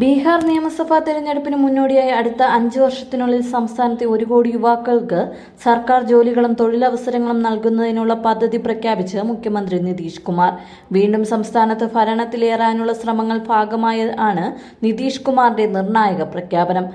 ബീഹാർ നിയമസഭാ തെരഞ്ഞെടുപ്പിന് മുന്നോടിയായി അടുത്ത അഞ്ച് വർഷത്തിനുള്ളിൽ സംസ്ഥാനത്തെ ഒരു കോടി യുവാക്കൾക്ക് സർക്കാർ ജോലികളും തൊഴിലവസരങ്ങളും നൽകുന്നതിനുള്ള പദ്ധതി പ്രഖ്യാപിച്ച് മുഖ്യമന്ത്രി നിതീഷ് കുമാർ. വീണ്ടും സംസ്ഥാനത്ത് ഭരണത്തിലേറാനുള്ള ശ്രമങ്ങൾ ഭാഗമായാണ് നിതീഷ് കുമാറിന്റെ നിർണായക പ്രഖ്യാപനം.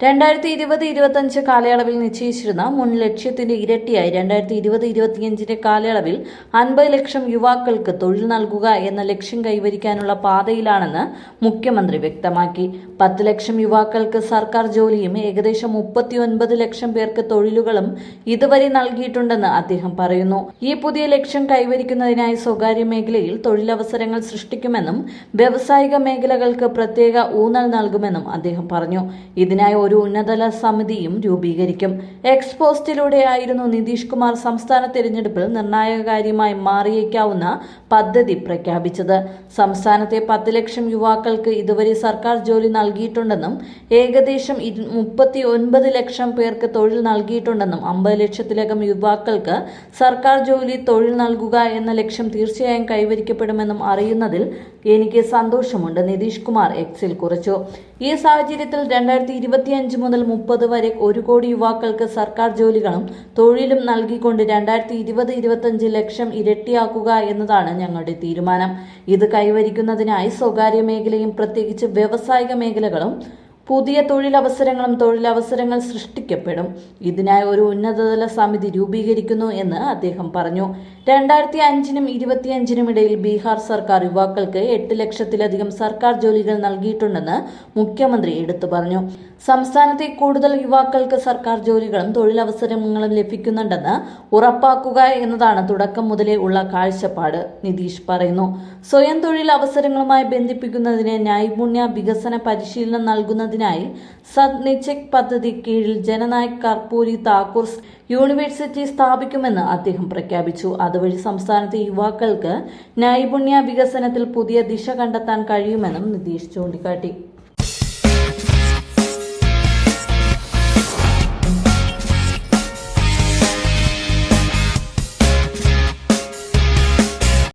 രണ്ടായിരത്തി ഇരുപത് ഇരുപത്തഞ്ച് കാലയളവിൽ നിശ്ചയിച്ചിരുന്ന മുൻ ലക്ഷ്യത്തിന്റെ ഇരട്ടിയായി രണ്ടായിരത്തി ഇരുപത് ഇരുപത്തിയഞ്ചിന്റെ കാലയളവിൽ അൻപത് ലക്ഷം യുവാക്കൾക്ക് തൊഴിൽ നൽകുക എന്ന ലക്ഷ്യം കൈവരിക്കാനുള്ള പാതയിലാണെന്ന് മുഖ്യമന്ത്രി വ്യക്തമാക്കി. പത്ത് ലക്ഷം യുവാക്കൾക്ക് സർക്കാർ ജോലിയും ഏകദേശം മുപ്പത്തിയൊൻപത് ലക്ഷം പേർക്ക് തൊഴിലുകളും ഇതുവരെ നൽകിയിട്ടുണ്ടെന്ന് അദ്ദേഹം പറയുന്നു. ഈ പുതിയ ലക്ഷ്യം കൈവരിക്കുന്നതിനായി സ്വകാര്യ മേഖലയിൽ തൊഴിലവസരങ്ങൾ സൃഷ്ടിക്കുമെന്നും വ്യാവസായിക മേഖലകൾക്ക് പ്രത്യേക ഊന്നൽ നൽകുമെന്നും അദ്ദേഹം പറഞ്ഞു. ഇതിനായി ഒരു ഉന്നതതല സമിതിയും രൂപീകരിക്കും. എക്സ്പോസ്റ്റിലൂടെയായിരുന്നു നിതീഷ് കുമാർ സംസ്ഥാന തെരഞ്ഞെടുപ്പിൽ നിർണായക കാര്യമായി മാറിയേക്കാവുന്ന പദ്ധതി പ്രഖ്യാപിച്ചത്. സംസ്ഥാനത്തെ പത്ത് ലക്ഷം യുവാക്കൾക്ക് ഇതുവരെ സർക്കാർ ജോലി നൽകിയിട്ടുണ്ടെന്നും ഏകദേശം മുപ്പത്തി ഒൻപത് ലക്ഷം പേർക്ക് തൊഴിൽ നൽകിയിട്ടുണ്ടെന്നും അമ്പത് ലക്ഷത്തിലകം യുവാക്കൾക്ക് സർക്കാർ ജോലി തൊഴിൽ നൽകുക എന്ന ലക്ഷ്യം തീർച്ചയായും കൈവരിക്കപ്പെടുമെന്നും അറിയുന്നതിൽ എനിക്ക് സന്തോഷമുണ്ട് നിതീഷ് കുമാർ എക്സിൽ കുറിച്ചു. ഈ സാഹചര്യത്തിൽ രണ്ടായിരത്തി ഇരുപത്തിയഞ്ച് മുതൽ മുപ്പത് വരെ ഒരു കോടി യുവാക്കൾക്ക് സർക്കാർ ജോലികളും തൊഴിലും നൽകിക്കൊണ്ട് രണ്ടായിരത്തി ഇരുപത് ഇരുപത്തഞ്ച് ലക്ഷം ഇരട്ടിയാക്കുക എന്നതാണ് ഞങ്ങളുടെ തീരുമാനം. ഇത് കൈവരിക്കുന്നതിനായി സ്വകാര്യ മേഖലയും പ്രത്യേകിച്ച് വ്യവസായിക മേഖലകളും പുതിയ തൊഴിലവസരങ്ങളും തൊഴിലവസരങ്ങൾ സൃഷ്ടിക്കപ്പെടും. ഇതിനായി ഒരു ഉന്നതതല സമിതി രൂപീകരിക്കുന്നു എന്ന് അദ്ദേഹം പറഞ്ഞു. രണ്ടായിരത്തി അഞ്ചിനും ഇരുപത്തിയഞ്ചിനും ഇടയിൽ ബീഹാർ സർക്കാർ യുവാക്കൾക്ക് എട്ട് ലക്ഷത്തിലധികം സർക്കാർ ജോലികൾ നൽകിയിട്ടുണ്ടെന്ന് മുഖ്യമന്ത്രി എടുത്തു പറഞ്ഞു. സംസ്ഥാനത്തെ കൂടുതൽ യുവാക്കൾക്ക് സർക്കാർ ജോലികളും തൊഴിലവസരങ്ങളും ലഭിക്കുന്നുണ്ടെന്ന് ഉറപ്പാക്കുക എന്നതാണ് തുടക്കം മുതലേ ഉള്ള കാഴ്ചപ്പാട് നിതീഷ് പറയുന്നു. സ്വയം തൊഴിൽ അവസരങ്ങളുമായി ബന്ധിപ്പിക്കുന്നതിന് നൈപുണ്യ വികസന പരിശീലനം നൽകുന്നതിനായി സദ് നിചെക് പദ്ധതി കീഴിൽ ജനനായക് കർപ്പൂരി താക്കൂർ യൂണിവേഴ്സിറ്റി സ്ഥാപിക്കുമെന്ന് അദ്ദേഹം പ്രഖ്യാപിച്ചു. അതുവഴി സംസ്ഥാനത്തെ യുവാക്കൾക്ക് നൈപുണ്യ വികസനത്തിൽ പുതിയ ദിശ കണ്ടെത്താൻ കഴിയുമെന്നും നിതീഷ് ചൂണ്ടിക്കാട്ടി.